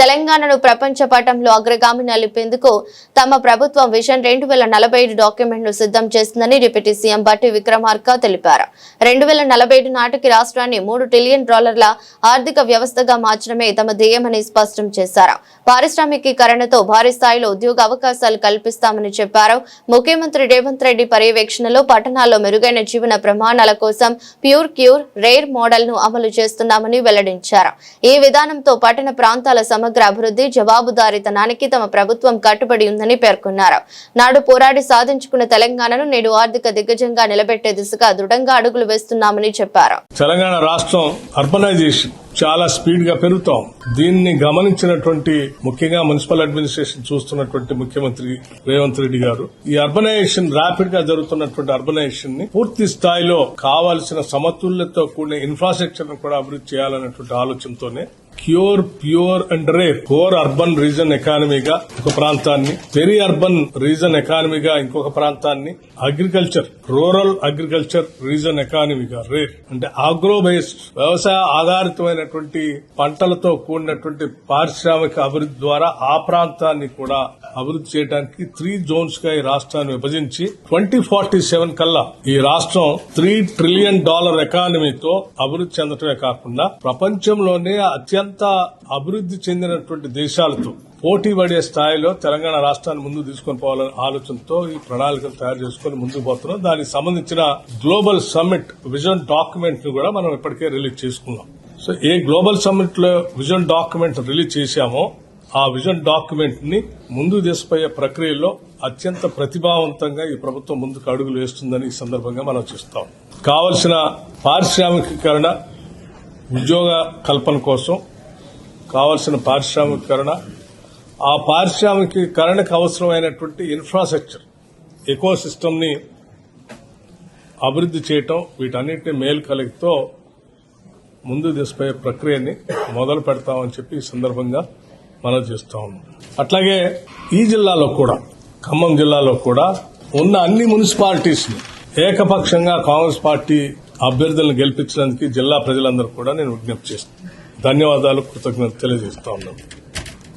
తెలంగాణను ప్రపంచ పటంలో అగ్రగామి నిలిపేందుకు తమ ప్రభుత్వం విజన్ రెండు వేల నలభై ఐదు డాక్యుమెంట్ను సిద్ధం చేస్తుందని డిప్యూటీ సీఎం బట్టి విక్రమార్క తెలిపారు. రెండు వేల నలభై ఐదు నాటికి రాష్ట్రాన్ని మూడు ట్రిలియన్ డాలర్ల ఆర్థిక వ్యవస్థగా మార్చడమే తమ ధ్యేయమని స్పష్టం చేశారు. పారిశ్రామికీకరణతో భారీ స్థాయిలో ఉద్యోగ అవకాశాలు కల్పిస్తామని చెప్పారు. ముఖ్యమంత్రి రేవంత్ రెడ్డి పర్యవేక్షణలో పట్టణాల్లో మెరుగైన జీవన ప్రమాణాల కోసం ప్యూర్ క్యూర్ రేర్ మోడల్ను అమలు చేస్తున్నామని వెల్లడించారు. ఈ విధానంతో పట్టణ ప్రాంతాల సమగ్ర అభివృద్ధి జవాబుదారీతనానికి తమ ప్రభుత్వం కట్టుబడి ఉందని పేర్కొన్నారు. నాడు పోరాడి సాధించుకున్న తెలంగాణను నేడు ఆర్థిక దిగ్గజంగా నిలబెట్టే దిశగా దృఢంగా అడుగులు వేస్తున్నామని చెప్పారు. తెలంగాణ రాష్ట్రం అర్బనైజేషన్. చాలా స్పీడ్గా పెరుగుతాం. దీన్ని గమనించినటువంటి ముఖ్యంగా మున్సిపల్ అడ్మినిస్ట్రేషన్ చూస్తున్నటువంటి ముఖ్యమంత్రి రేవంత్ రెడ్డి గారు ఈ అర్బనైజేషన్ ర్యాపిడ్గా జరుగుతున్నటువంటి అర్బనైజేషన్ని పూర్తి స్థాయిలో కావాల్సిన సమతుల్యతతో కూడిన ఇన్ఫ్రాస్ట్రక్చర్ను కూడా అభివృద్ధి చేయాలన్నటువంటి ఆలోచనతోనే cure pure and rare core urban region ఎకానమీగా ఒక ప్రాంతాన్ని పెరి అర్బన్ రీజన్ ఎకానమీగా ఇంకొక ప్రాంతాన్ని అగ్రికల్చర్ రూరల్ అగ్రికల్చర్ రీజన్ ఎకానమీగా రేర్ అంటే ఆగ్రో బేస్డ్ వ్యవసాయ ఆధారితమైనటువంటి పంటలతో కూడినటువంటి పారిశ్రామిక అభివృద్ధి ద్వారా ఆ ప్రాంతాన్ని కూడా అభివృద్ధి చేయడానికి త్రీ జోన్స్గా ఈ రాష్ట్రాన్ని విభజించి ట్వంటీ ఫార్టీ సెవెన్ కల్లా ఈ రాష్ట్రం త్రీ ట్రిలియన్ డాలర్ ఎకానమీతో అభివృద్ధి చెందటమే కాకుండా ప్రపంచంలోనే అత్యంత అభివృద్ధి చెందినటువంటి దేశాలతో పోటీ పడే స్థాయిలో తెలంగాణ రాష్ట్రాన్ని ముందు తీసుకొని పోవాలనే ఆలోచనతో ఈ ప్రణాళికలు తయారు చేసుకుని ముందుకు పోతున్నాం. దానికి సంబంధించిన గ్లోబల్ సమ్మిట్ విజన్ డాక్యుమెంట్ను కూడా మనం ఇప్పటికే రిలీజ్ చేసుకున్నాం. సో ఏ గ్లోబల్ సమ్మిట్లో విజన్ డాక్యుమెంట్ రిలీజ్ చేశామో ఆ విజన్ డాక్యుమెంట్ని ముందుకు తీసుకుపోయే ప్రక్రియలో అత్యంత ప్రతిభావంతంగా ఈ ప్రభుత్వం ముందుకు అడుగులు వేస్తుందని ఈ సందర్భంగా మనం చూస్తాం. కావలసిన పారిశ్రామికీకరణ ఉద్యోగ కల్పన కోసం కావలసిన పారిశ్రామికీకరణ ఆ పారిశ్రామికీకరణకు అవసరమైనటువంటి ఇన్ఫ్రాస్ట్రక్చర్ ఎకో సిస్టమ్ని అభివృద్ధి చేయటం వీటన్నిటిని మేలు కలిగితో ముందు తీసుకుపోయే ప్రక్రియని మొదలు పెడతామని చెప్పి ఈ సందర్భంగా మనం చేస్తా ఉన్నాం. అట్లాగే ఈ జిల్లాలో కూడా ఖమ్మం జిల్లాలో కూడా ఉన్న అన్ని మున్సిపాలిటీస్ ఏకపక్షంగా కాంగ్రెస్ పార్టీ అభ్యర్థులను గెలిపించడానికి జిల్లా ప్రజలందరూ కూడా నేను విజ్ఞప్తి చేస్తాను ధన్యవాదాలు కృతజ్ఞతలు తెలియజేస్తా ఉన్నాను